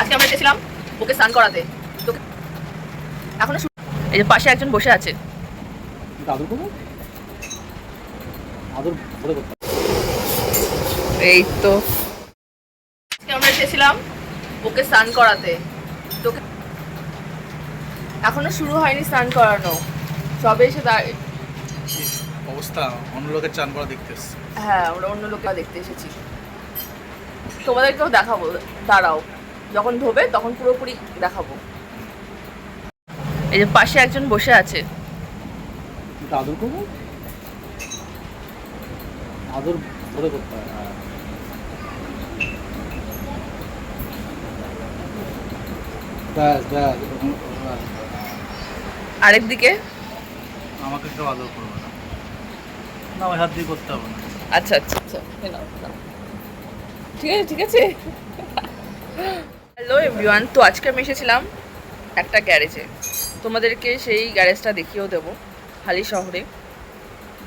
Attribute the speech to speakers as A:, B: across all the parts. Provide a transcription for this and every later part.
A: আজকে আমরা এসেছিলাম ওকে স্নান করাতে। তো এখনও এই যে পাশে একজন বসে আছে।
B: আদর করব আদর ধরে
A: এই তো। আজকে আমরা এসেছিলাম ওকে স্নান করাতে। তো এখনও শুরু হয়নি স্নান করানো। সবে এসে
C: অবস্থা? অন্য লোকের চান করা দেখতে এসছে।
A: হ্যাঁ আমরা অন্য লোকেরা দেখতে এসেছি। তোমাদেরকেও দেখাবো। দাঁড়াও। যখন ধোবে তখন পুরোপুরি দেখাবো। এই যে পাশে একজন বসে আছে।
B: আদর করব আদর ধরে করতে হয় হ্যাঁ।
A: আরেক দিকে?
C: আমাকে কেউ আদর করবে না। না আমার হাত দিয়ে করতে হবে না।
A: আচ্ছা আচ্ছা আচ্ছা। ঠিক আছে ঠিক আছে। হ্যালো এভরিওয়ান তো আজকে আমি এসেছিলাম একটা গ্যারেজে। তোমাদেরকে সেই গ্যারেজটা দেখিয়েও দেবো, হালি শহরে।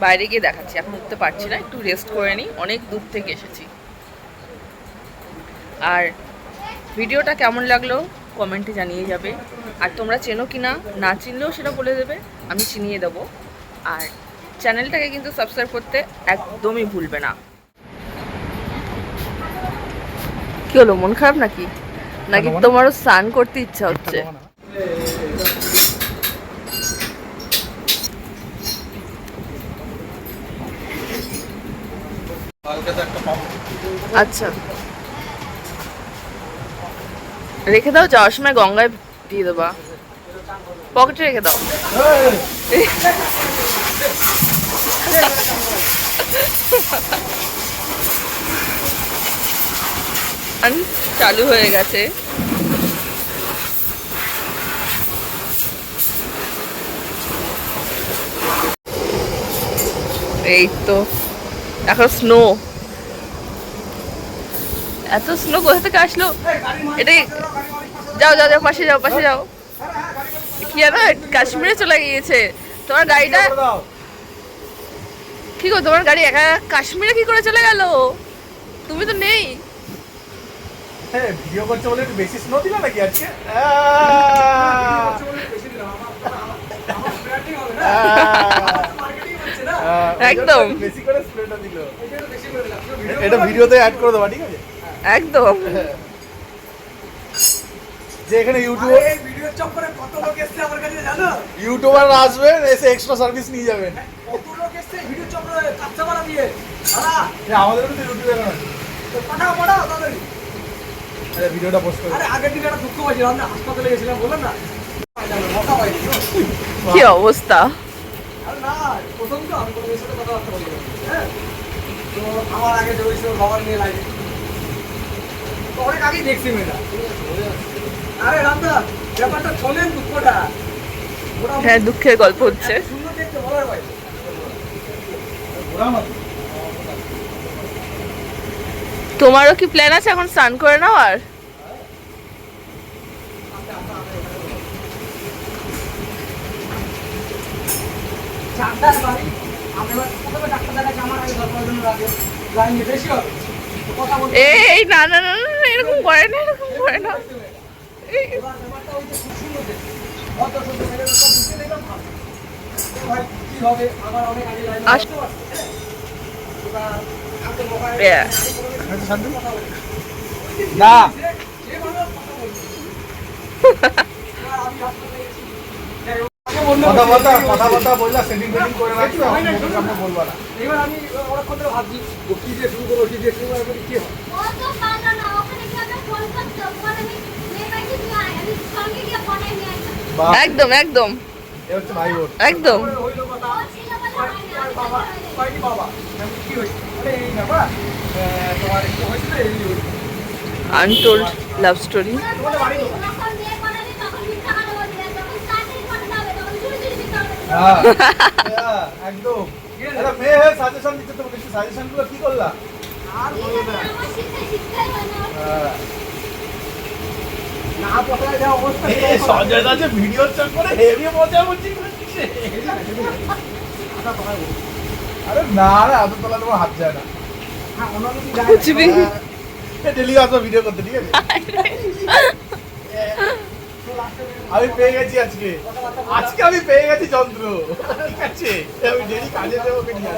A: বাইরে গিয়ে দেখাচ্ছি, এখন উঠতে পারছি না, একটু রেস্ট করে নিই, অনেক দূর থেকে এসেছি। আর ভিডিওটা কেমন লাগল কমেন্টে জানিয়ে যাবে। আর তোমরা চেনো কি না না চিনলেও সেটা বলে দেবে, আমি চিনিয়ে দেবো। আর চ্যানেলটাকে কিন্তু সাবস্ক্রাইব করতে একদমই ভুলবে না। কি হলো, মন খারাপ নাকি? নাকি তোমারও স্নান করতে ইচ্ছা হচ্ছে? আচ্ছা। রেখে দাও যাওয়ার সময় গঙ্গায় দিয়ে দেবা। পকেটে রেখে দাও। আন চালু হয়ে গেছে। এই তো, এখন স্নো এত স্নো কোথা থেকে আসলো? এটাই, যাও যাও যাও, পাশে যাও পাশে যাও। কি জানো কাশ্মীরে চলে গিয়েছে। তোমার গাড়িটা কি গো, তোমার গাড়ি একা কাশ্মীরে কি করে চলে গেল? তুমি তো নেই।
C: হ্যাঁ ভিডিও করছে বলে একটু বেশি স্নো দিলা নাকি আজকে?
A: একদম।
C: বেশি করে স্প্রেটা দিল। এটা ভিডিওতে অ্যাড করে দেবা ঠিক আছে?
A: একদম।
C: যে এখানে ইউটিউব
D: ভিডিওর চক্করে কত লোক এসছে আমার কাছে জানো?
C: ইউটিউবার আসবেন এসে এক্সট্রা সার্ভিস নিয়ে যাবেন।
D: কত লোক এসছে ভিডিওর চক্করে কাচ্চা মারা দিয়ে? দাদা
C: তো ইউটিউবে
D: তো পাঠাও পাঠাও তাড়াতাড়ি।
C: ভিডিওটা পোস্ট করে
D: আরে আগের দিন একটা দুঃখ পাইছিলাম আমরা হাসপাতালে গেছিলাম বললাম না।
A: কি অবস্থা?
D: আরে না প্রথম তো আমি কোনো সাথে কথাবার্তা বলি হ্যাঁ? তো আমার আগে যে হয়েছিল বাবার নিয়ে লাগে তো অনেক আগেই দেখছি মেয়েটা। আরে রামদা ব্যাপারটা শোনেন দুঃখটা।
A: হ্যাঁ দুঃখের গল্প হচ্ছে।
D: সুন্দর দেখতে
C: ঘোরা মাত্র
A: তোমারও কি প্ল্যান আছে? এখন স্নান করে নাও আর।
D: ডাক্তার বাড়ি আমি এবার প্রথমে ডাক্তার দেখাচ্ছি আমার আগে দশ পনেরো জনের আগে লাইন বেশি হবে তো কথা বলতে
A: এই না না না না, এরকম করে না এরকম করে না।
D: হবে অনেক আগে এবার
C: না
D: বললে
C: সেটিং ফেটিং করে রাখছো বলবা না
D: আমি অনেকক্ষণ ধরে ভাবছি ও কি দিয়ে শুরু করব কি দিয়ে শুরু করব কি
A: একদম একদম একদম
D: বাবা
E: জানি না।
D: কয়নি বাবা আমি কি হয়েছে
A: আনটোল্ড লাভ স্টোরি।
E: না,
D: অবস্থা
C: চক্করে হেভি মজা আরে না এত তোলা তোমার হাত যায় না।
D: না।
A: কুচবি
C: ডেলি আসব ভিডিও করতে ঠিক আছে? আমি পেয়ে গেছি আজকে। আজকে আমি পেয়ে গেছি যন্ত্র। ঠিক আছে? আমি ডেলি কাজে দেবো ওকে নিয়ে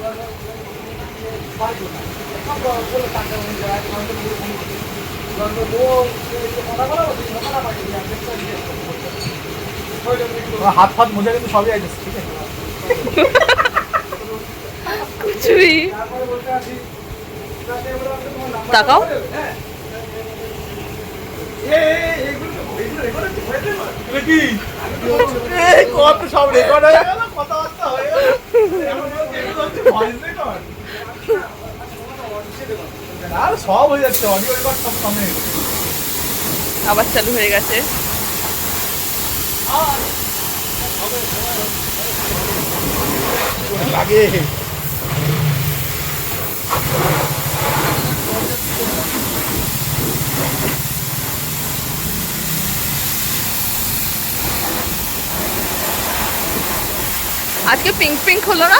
C: হাত ফাত মোজা কিন্তু সবই আছে ঠিক আছে?
A: কুচুরি তাকাও।
C: কত সব রেকর্ড হয়ে গেল কথাবার্তা হয়ে আর সব হয়ে যাচ্ছে অডিও রেকর্ড সব কমে
A: আবার চালু হয়ে গেছে।
C: লাগে।
A: আজকে পিঙ্ক পিঙ্ক হলো না?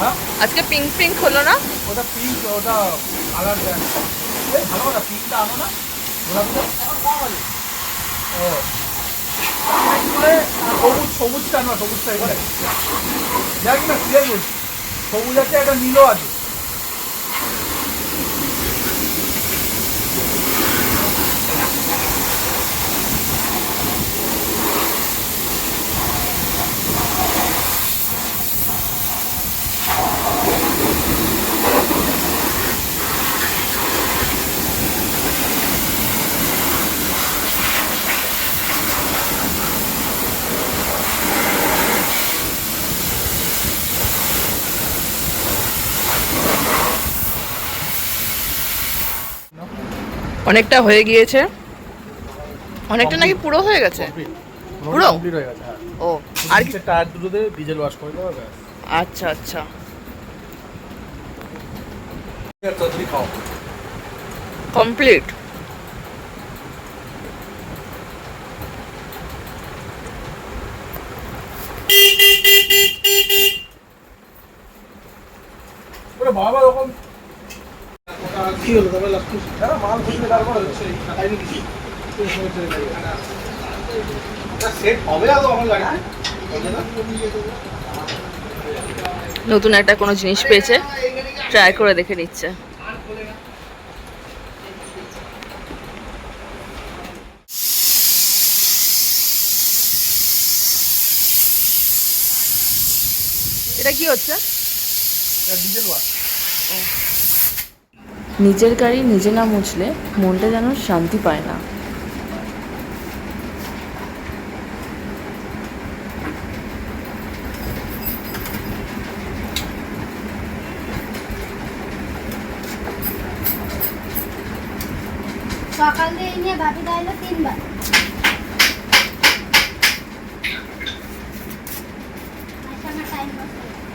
C: হ্যাঁ।
A: আজকে পিঙ্ক পিঙ্ক হলো না?
C: ওটা পিঙ্ক ওটা কালার দেন ভালো না পিঙ্কটা আনো না? গোলাপিটা ও। সবুজ সবুজটা আনো সবুজটা এবারে। জানি না ক্লিয়ার বলছি সবুজ আছে একটা নীলও আছে।
A: অনেকটা হয়ে গিয়েছে। অনেকটা নাকি পুরো হয়ে গেছে? পুরো?
C: কমপ্লিট হয়ে গেছে হ্যাঁ।
A: ও আর কি?
C: টায়ার দুটোতে ডিজেল ওয়াশ করে দেওয়া ব্যাস।
A: আচ্ছা আচ্ছা। কমপ্লিট
C: বাবা ওরকম
B: কি হলো? তবে লাস্ট
C: হ্যাঁ মাল খুঁজলে তারপর হচ্ছে সেট হবে আদৌ আমার গাড়িতে
A: নতুন একটা কোনো জিনিস পেয়েছে ট্রাই করে দেখে নিচ্ছে। এটা কি হচ্ছে?
C: ডিজেল ওয়াশ
A: নিজের গাড়ি নিজে না মুছলে মনটা যেন শান্তি পায় না।
E: সকাল দিয়ে নিয়ে ভাবি দাইলো তিনবার। টাইম লস হয়ে গেছে।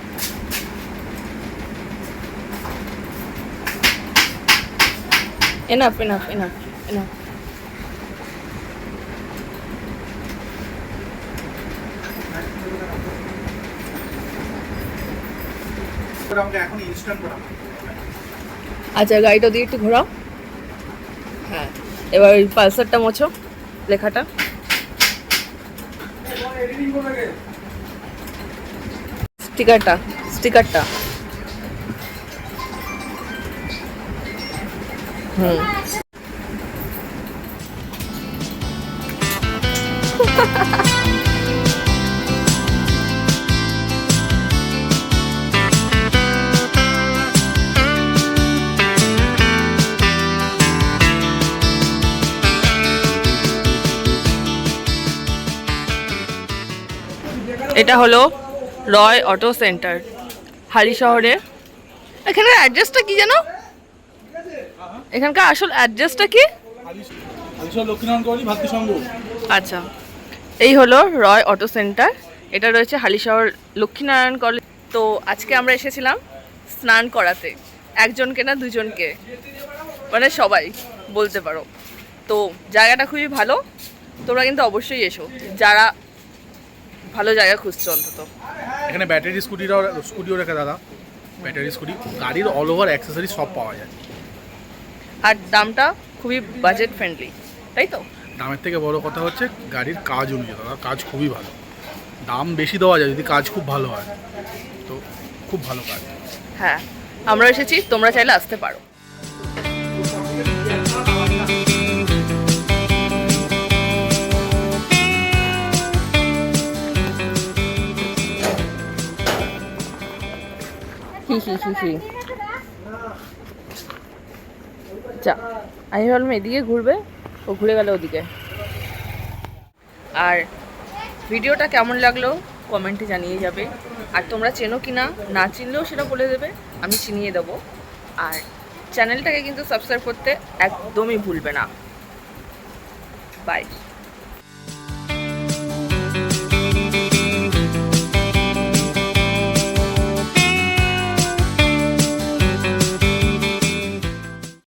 A: এনাফ এনাফ এনাফ এনাফ
C: ওটা আমাকে এখন
A: আচ্ছা গাড়িটা দিয়ে একটু ঘোরাও। হ্যাঁ এবার ওই পালসারটা মোছো লেখাটা। স্টিকারটা স্টিকারটা। এটা হলো রয় অটো সেন্টার হালি শহরে। এখানে অ্যাড্রেসটা কি জানো এখানকার আসল অ্যাড্রেসটা কি? আচ্ছা। এই হলো রয় অটো সেন্টার। এটা রয়েছে হালিশহর লক্ষ্মীনারায়ণ কলেজ তো আজকে আমরা এসেছিলাম স্নান করাতে। একজনকে না দুজনকে? মানে সবাই বলতে পারো। তো জায়গাটা খুবই ভালো। তোমরা কিন্তু অবশ্যই এসো। যারা ভালো জায়গা খুঁজছো অন্তত।
C: এখানে ব্যাটারি স্কুটিরাও স্কুটিও রেখে দাদা। ব্যাটারি স্কুটি গাড়ির অল ওভার অ্যাক্সেসরি সব পাওয়া যায়।
A: আর দামটা খুবই বাজেট ফ্রেন্ডলি তাই তো?
C: দামের থেকে বড় কথা হচ্ছে গাড়ির কাজ অনুযায়ী দাদা কাজ খুবই ভালো। দাম বেশি দেওয়া যায় যদি কাজ খুব ভালো হয় তো খুব ভালো কাজ।
A: হ্যাঁ আমরা এসেছি তোমরা চাইলে আসতে পারো। হি হি হি হি। যা আমি ভাবলাম এদিকে ঘুরবে, ও ঘুরে গেল ওদিকে। আর ভিডিওটা কেমন লাগল কমেন্টে জানিয়ে যাবে। আর তোমরা চেনো কি না না চিনলেও সেটা বলে দেবে, আমি চিনিয়ে দেবো। আর চ্যানেলটাকে কিন্তু সাবস্ক্রাইব করতে একদমই ভুলবে না। বাই